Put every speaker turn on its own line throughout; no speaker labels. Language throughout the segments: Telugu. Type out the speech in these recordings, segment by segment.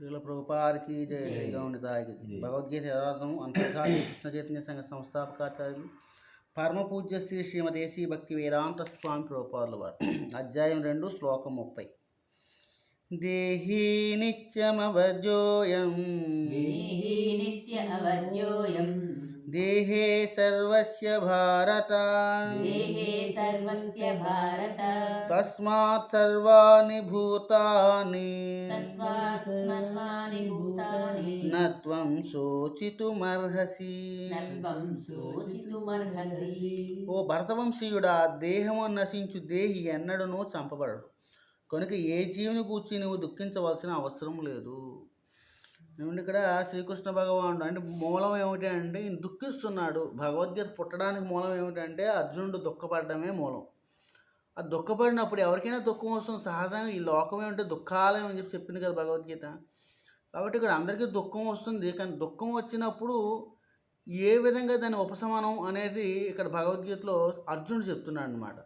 శ్రీల ప్రభుపాదికి జయ శ్రీరామునిదాయకి భగవద్గీత యథార్థం అంతర్జాతీయ కృష్ణ చైతన్య సంఘ సంస్థాపకాచార్యులు పరమ పూజ్య శ్రీ శ్రీమదేశీ భక్తి వేదాంత స్వామి ప్రభుపాదుల వారు. అధ్యాయం రెండు శ్లోకం ముప్పై. దేహీ నిత్యమవజోయం
దేహి నిత్య అవధ్యోయం
దేహే సర్వస్య భారత.
దేహే సర్వస్య భారత.
తస్మాత్ సర్వాణి భూతాని.
తస్మాత్మర్వాణి భూతాని.
నత్వం శోచితుమర్హసి.
నత్వం శోచితుమర్హసి.
ఓ భరతవంశీయుడా దేహము నశించు దేహి ఎన్నడనూ చంపబడడు. కనుక ఏ జీవిని కూర్చి నువ్వు దుఃఖించవలసిన అవసరం లేదు. ఏమంటే ఇక్కడ శ్రీకృష్ణ భగవానుడు అంటే మూలం ఏమిటంటే ఈయన దుఃఖిస్తున్నాడు. భగవద్గీత పుట్టడానికి మూలం ఏమిటంటే అర్జునుడు దుఃఖపడడమే మూలం. ఆ దుఃఖపడినప్పుడు ఎవరికైనా దుఃఖం వస్తుంది? సహజంగా ఈ లోకం ఏమిటంటే దుఃఖాలయం అని చెప్పి చెప్పింది కదా భగవద్గీత. కాబట్టి ఇక్కడ అందరికీ దుఃఖం వస్తుంది. కానీ దుఃఖం వచ్చినప్పుడు ఏ విధంగా దాని ఉపశమనం అనేది ఇక్కడ భగవద్గీతలో అర్జునుడు చెప్తున్నాడు అనమాట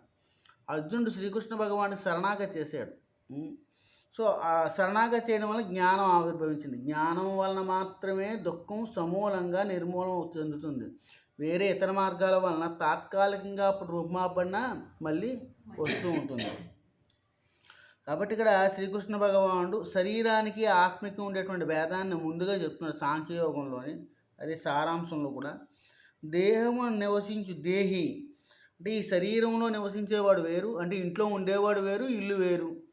అర్జునుడు శ్రీకృష్ణ భగవాన్ని శరణాగతి చేశాడు. సో శరణాగతి చేయడం వల్ల జ్ఞానం ఆవిర్భవించింది. జ్ఞానం వలన మాత్రమే దుఃఖం సమూలంగా నిర్మూలన చెందుతుంది. వేరే ఇతర మార్గాల వలన తాత్కాలికంగా అప్పుడు రూపమాపడినా మళ్ళీ వస్తూ ఉంటుంది. కాబట్టి ఇక్కడ శ్రీకృష్ణ భగవానుడు శరీరానికి ఆత్మకి ఉండేటువంటి భేదాన్ని ముందుగా చెప్తున్నాడు సాంఖ్యయోగంలోని అదే సారాంశంలో కూడా. దేహము నివసించు దేహి. అంటే ఈ శరీరంలో నివసించేవాడు వేరు అంటే ఇంట్లో ఉండేవాడు వేరు ఇల్లు వేరు.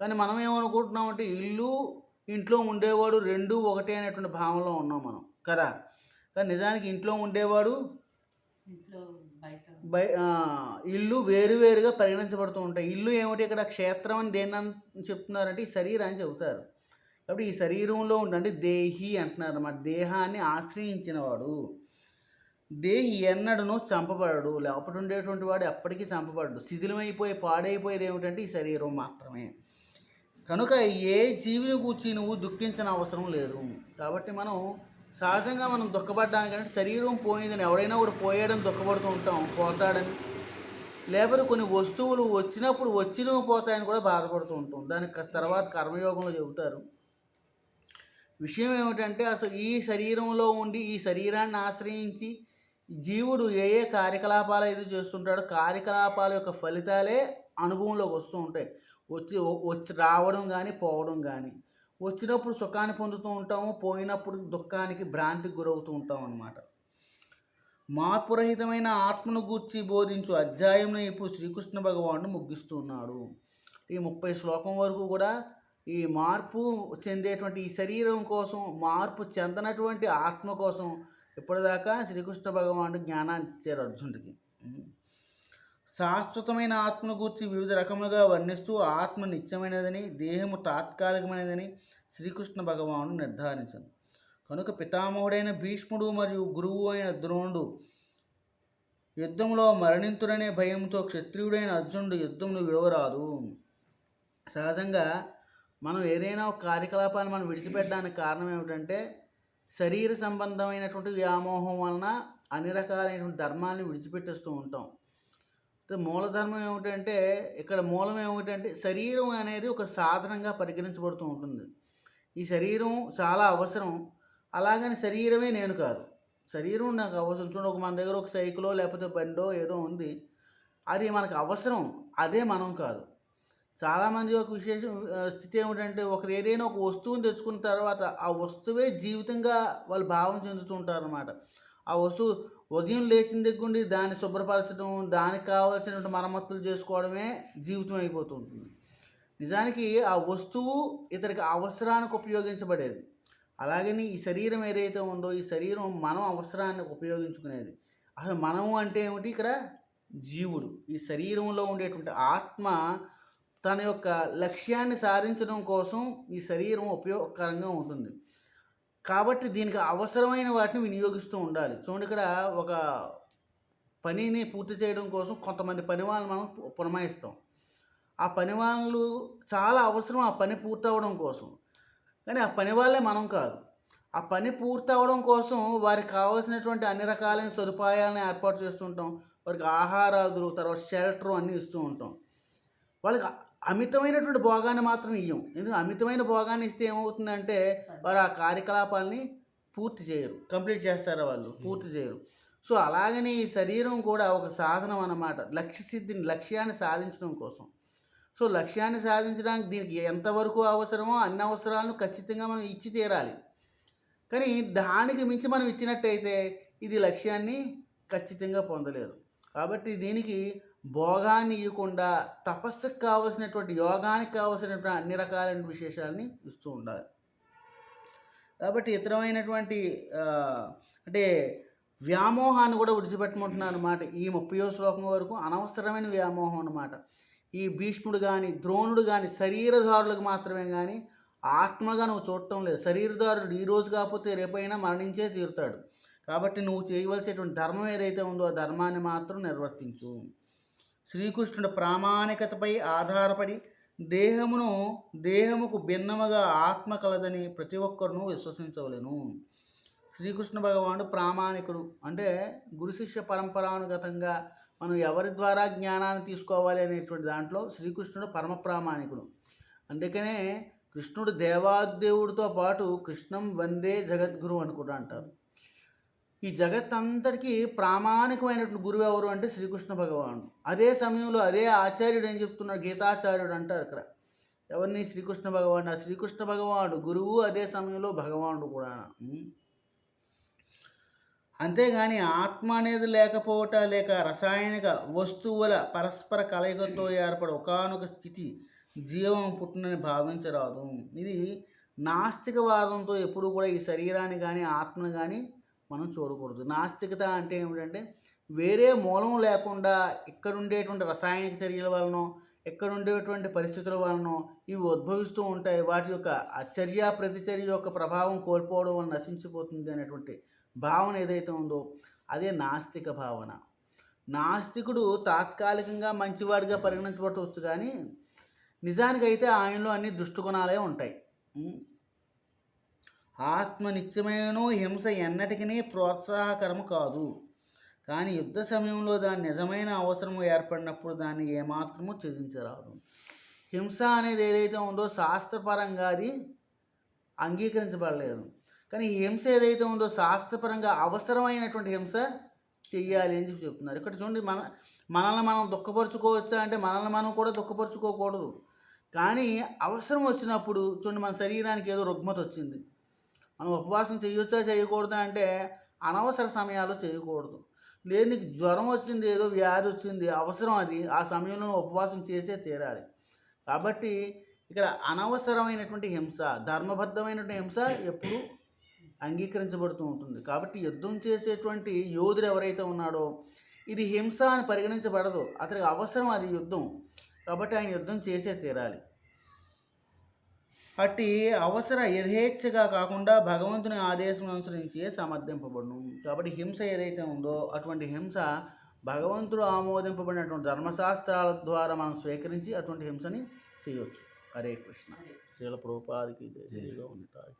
కానీ మనం ఏమనుకుంటున్నాం అంటే ఇల్లు ఇంట్లో ఉండేవాడు రెండు ఒకటే అనేటువంటి భావనలో ఉన్నాం మనం. కదా? కానీ నిజానికి ఇంట్లో ఉండేవాడు
ఇంట్లో బయట
బై ఆ, ఇల్లు వేరువేరుగా పరిగణించబడుతూ ఉంటాయి. ఇల్లు ఏమిటి? ఇక్కడ క్షేత్రం అని దేన్ని అని చెప్తున్నారంటే ఈ శరీరాన్ని చెబుతారు. కాబట్టి ఈ శరీరంలో ఉండండి దేహి అంటున్నారు అన్నమాట. దేహాన్ని ఆశ్రయించినవాడు. దేహి ఎన్నడనో చంపబడడు. లోపల ఉండేటువంటి వాడు ఎప్పటికీ చంపబడడు. శిథిలమైపోయి పాడైపోయేది ఏమిటంటే ఈ శరీరం మాత్రమే. కనుక ఏ జీవిని కూర్చి నువ్వు దుఃఖించిన అవసరం లేదు. కాబట్టి మనం సహజంగా మనం దుఃఖపడ్డానికంటే శరీరం పోయిందని ఎవడైనా కూడా పోయాడని దుఃఖపడుతూ ఉంటాం పోతాడని. లేకపోతే కొన్ని వస్తువులు వచ్చినప్పుడు వచ్చినవి పోతాయని కూడా బాధపడుతూ ఉంటాం. దానికి తర్వాత కర్మయోగంలో చెబుతారు. విషయం ఏమిటంటే అసలు ఈ శరీరంలో ఉండి ఈ శరీరాన్ని ఆశ్రయించి జీవుడు ఏ ఏ కార్యకలాపాలు అయితే చేస్తుంటాడో కార్యకలాపాల యొక్క ఫలితాలే అనుభవంలోకి వస్తూ ఉంటాయి. వచ్చి వచ్చి రావడం కానీ పోవడం కానీ వచ్చినప్పుడు సుఖాన్ని పొందుతూ ఉంటాము పోయినప్పుడు దుఃఖానికి భ్రాంతికి గురవుతూ ఉంటాం అన్నమాట మార్పురహితమైన ఆత్మను గూర్చి బోధించు అధ్యాయంలో ఇప్పుడు శ్రీకృష్ణ భగవానుడు ముగిస్తున్నాడు ఈ ముప్పై శ్లోకం వరకు కూడా ఈ మార్పు చెందేటువంటి ఈ శరీరం కోసం మార్పు చెందనటువంటి ఆత్మ కోసం ఇప్పటిదాకా శ్రీకృష్ణ భగవానుడు జ్ఞానాన్ని ఇచ్చారు అర్జునుడికి. శాశ్వతమైన ఆత్మను గూర్చి వివిధ రకములుగా వర్ణిస్తూ ఆత్మ నిత్యమైనదని దేహము తాత్కాలికమైనదని శ్రీకృష్ణ భగవానుడు నిర్ధారించారు కనుక పితామహుడైన భీష్ముడు మరియు గురువు అయిన ద్రోణుడు యుద్ధంలో మరణింతుడనే భయంతో క్షత్రియుడైన అర్జునుడు యుద్ధంను వివరాదు సహజంగా మనం ఏదైనా ఒక కార్యకలాపాన్ని మనం విడిచిపెట్టడానికి కారణం ఏమిటంటే శరీర సంబంధమైనటువంటి వ్యామోహం వలన అన్ని రకాలైనటువంటి ధర్మాన్ని విడిచిపెట్టేస్తూ ఉంటాం. మూలధర్మం ఏమిటంటే ఇక్కడ మూలం ఏమిటంటే శరీరం అనేది ఒక సాధనంగా పరిగణించబడుతూ ఉంటుంది. ఈ శరీరం చాలా అవసరం. అలాగని శరీరమే నేను కాదు. శరీరం నాకు అవసరం. చూడండి ఒక మన దగ్గర ఒక సైకిలో లేకపోతే బండో ఏదో ఉంది. అది మనకు అవసరం. అదే మనం కాదు. చాలామంది ఒక విశేషం స్థితి ఏమిటంటే ఒకరు ఏదైనా ఒక వస్తువుని తెచ్చుకున్న తర్వాత ఆ వస్తువే జీవితంగా వాళ్ళు భావం చెందుతుంటారు అన్నమాట ఆ వస్తువు ఉదయం లేచిన దగ్గర ఉండి దాన్ని శుభ్రపరచడం దానికి కావాల్సినటువంటి మరమ్మతులు చేసుకోవడమే జీవితం అయిపోతుంటుంది. నిజానికి ఆ వస్తువు ఇతనికి అవసరానికి ఉపయోగించబడేది. అలాగని ఈ శరీరం ఏదైతే ఉందో ఈ శరీరం మనం అవసరానికి ఉపయోగించుకునేది. అసలు మనము అంటే ఏమిటి? ఇక్కడ జీవుడు. ఈ శరీరంలో ఉండేటువంటి ఆత్మ తన యొక్క లక్ష్యాన్ని సాధించడం కోసం ఈ శరీరం ఉపయోగకరంగా ఉంటుంది. కాబట్టి దీనికి అవసరమైన వాటిని వినియోగిస్తూ ఉండాలి. చూడండి ఇక్కడ ఒక పనిని పూర్తి చేయడం కోసం కొంతమంది పని వాళ్ళని మనం పురమాయిస్తాం. ఆ పని వాళ్ళు చాలా అవసరం ఆ పని పూర్తవడం కోసం. కానీ ఆ పని వాళ్ళే మనం కాదు. ఆ పని పూర్తి అవ్వడం కోసం వారికి కావాల్సినటువంటి అన్ని రకాలైన సదుపాయాలను ఏర్పాటు చేస్తుంటాం వారికి ఆహారాదులు తర్వాత షెల్టర్ అన్నీ ఇస్తూ ఉంటాం. వాళ్ళకి అమితమైనటువంటి భోగాన్ని మాత్రం ఇయ్యం. ఎందుకంటే అమితమైన భోగాన్ని ఇస్తే ఏమవుతుందంటే వారు ఆ కార్యకలాపాలని పూర్తి చేయరు. కంప్లీట్ చేస్తారా వాళ్ళు? పూర్తి చేయరు. సో అలాగనే ఈ శరీరం కూడా ఒక సాధనం అన్నమాట. లక్ష్య సిద్ధిని లక్ష్యాన్ని సాధించడం కోసం. సో లక్ష్యాన్ని సాధించడానికి దీనికి ఎంతవరకు అవసరమో అన్ని అవసరాలను ఖచ్చితంగా మనం ఇచ్చి తీరాలి. కానీ దానికి మించి మనం ఇచ్చినట్టయితే ఇది లక్ష్యాన్ని ఖచ్చితంగా పొందలేదు కాబట్టి దీనికి భోగాన్ని ఇవ్వకుండా తపస్సుకు కావలసినటువంటి యోగానికి కావలసినటువంటి అన్ని రకాలైన విశేషాలని ఇస్తూ ఉండాలి. కాబట్టి ఇతరమైనటువంటి అంటే వ్యామోహాన్ని కూడా విడిచిపెట్టమంటున్నాను అనమాట ఈ ముప్పయో శ్లోకం వరకు అనవసరమైన వ్యామోహం అనమాట ఈ భీష్ముడు కానీ ద్రోణుడు కానీ శరీరధారులకు మాత్రమే కానీ ఆత్మగా నువ్వు చూడటం లేదు. శరీరధారుడు ఈ రోజు కాకపోతే రేపైనా మరణించే తీరుతాడు. కాబట్టి నువ్వు చేయవలసినటువంటి ధర్మం ఏదైతే ఉందో ఆ ధర్మాన్ని మాత్రం నిర్వర్తించు. శ్రీకృష్ణుడు ప్రామాణికతపై ఆధారపడి దేహమును దేహముకు భిన్నముగా ఆత్మ కలదని ప్రతి ఒక్కరును విశ్వసించవలెను. శ్రీకృష్ణ భగవానుడు ప్రామాణికుడు. అంటే గురు శిష్య పరంపరానుగతంగా మనం ఎవరి ద్వారా జ్ఞానాన్ని తీసుకోవాలి అనేటువంటి దాంట్లో శ్రీకృష్ణుడు పరమ ప్రామాణికుడు. అందుకనే కృష్ణుడు దేవాదేవుడితో పాటు కృష్ణం వందే జగద్గురు అని కూడా అంటారు. ఈ జగత్ అంతటికీ ప్రామాణికమైనటువంటి గురువు ఎవరు అంటే శ్రీకృష్ణ భగవానుడు. అదే సమయంలో అదే ఆచార్యుడు అని చెప్తున్నాడు? గీతాచార్యుడు అంటారు ఇక్కడ ఎవరిని? శ్రీకృష్ణ భగవానుడు. ఆ శ్రీకృష్ణ భగవానుడు గురువు అదే సమయంలో భగవానుడు కూడా. అంతేగాని ఆత్మ అనేది లేకపోవట లేక రసాయనిక వస్తువుల పరస్పర కలయికతో ఏర్పడే ఒకానొక స్థితి జీవం పుట్టినని భావించరాదు. ఇది నాస్తికవాదంతో ఎప్పుడు కూడా ఈ శరీరాన్ని కానీ ఆత్మను కానీ మనం చూడకూడదు. నాస్తికత అంటే ఏమిటంటే వేరే మూలం లేకుండా ఇక్కడ ఉండేటువంటి రసాయనిక చర్యల వలన ఇక్కడ ఉండేటువంటి పరిస్థితుల వలన ఇవి ఉద్భవిస్తూ ఉంటాయి. వాటి యొక్క ఆ చర్య ప్రతిచర్య యొక్క ప్రభావం కోల్పోవడం వల్ల నశించిపోతుంది అనేటువంటి భావన ఏదైతే ఉందో అదే నాస్తిక భావన. నాస్తికుడు తాత్కాలికంగా మంచివాడిగా పరిగణించబడవచ్చు కానీ నిజానికైతే ఆయనలో అన్ని దుష్టుగుణాలే ఉంటాయి. ఆత్మనిత్యమైన ఆత్మ హింస ఎన్నటికీ ప్రోత్సాహకరము కాదు. కానీ యుద్ధ సమయంలో దాని నిజమైన అవసరం ఏర్పడినప్పుడు దాన్ని ఏమాత్రము త్యజించరాదు. హింస అనేది ఏదైతే ఉందో శాస్త్రపరంగా అది అంగీకరించబడలేదు. కానీ ఈ హింస ఏదైతే ఉందో శాస్త్రపరంగా అవసరమైనటువంటి హింస చెయ్యాలి అని చెప్పి చెప్తున్నారు. ఇక్కడ చూడండి మన మనల్ని మనం దుఃఖపరుచుకోవచ్చా అంటే మనల్ని మనం కూడా దుఃఖపరుచుకోకూడదు. కానీ అవసరం వచ్చినప్పుడు చూడండి మన శరీరానికి ఏదో రుగ్మత వచ్చింది. మనం ఉపవాసం చేయొచ్చా చేయకూడదా అంటే అనవసర సమయాల్లో చేయకూడదు లేదు నీకు జ్వరం వచ్చింది ఏదో వ్యాధి వచ్చింది అవసరం అది ఆ సమయంలో ఉపవాసం చేసే తీరాలి. కాబట్టి ఇక్కడ అనవసరమైనటువంటి హింస ధర్మబద్ధమైనటువంటి హింస ఎప్పుడు అంగీకరించబడుతూ ఉంటుంది. కాబట్టి యుద్ధం చేసేటువంటి యోధుడు ఎవరైతే ఉన్నాడో ఇది హింస అని పరిగణించబడదు. అతనికి అవసరం అది యుద్ధం. కాబట్టి ఆయన యుద్ధం చేసే తీరాలి. అట్టి అవసర యథేచ్ఛగా కాకుండా భగవంతుని ఆదేశం అనుసరించి సమర్థింపబడును. కాబట్టి హింస ఏదైతే ఉందో అటువంటి హింస భగవంతుడు ఆమోదింపబడినటువంటి ధర్మశాస్త్రాల ద్వారా మనం స్వీకరించి అటువంటి హింసని చేయవచ్చు హరే కృష్ణ. శ్రీల ప్రభుపాదికి జయ ఉంటాయి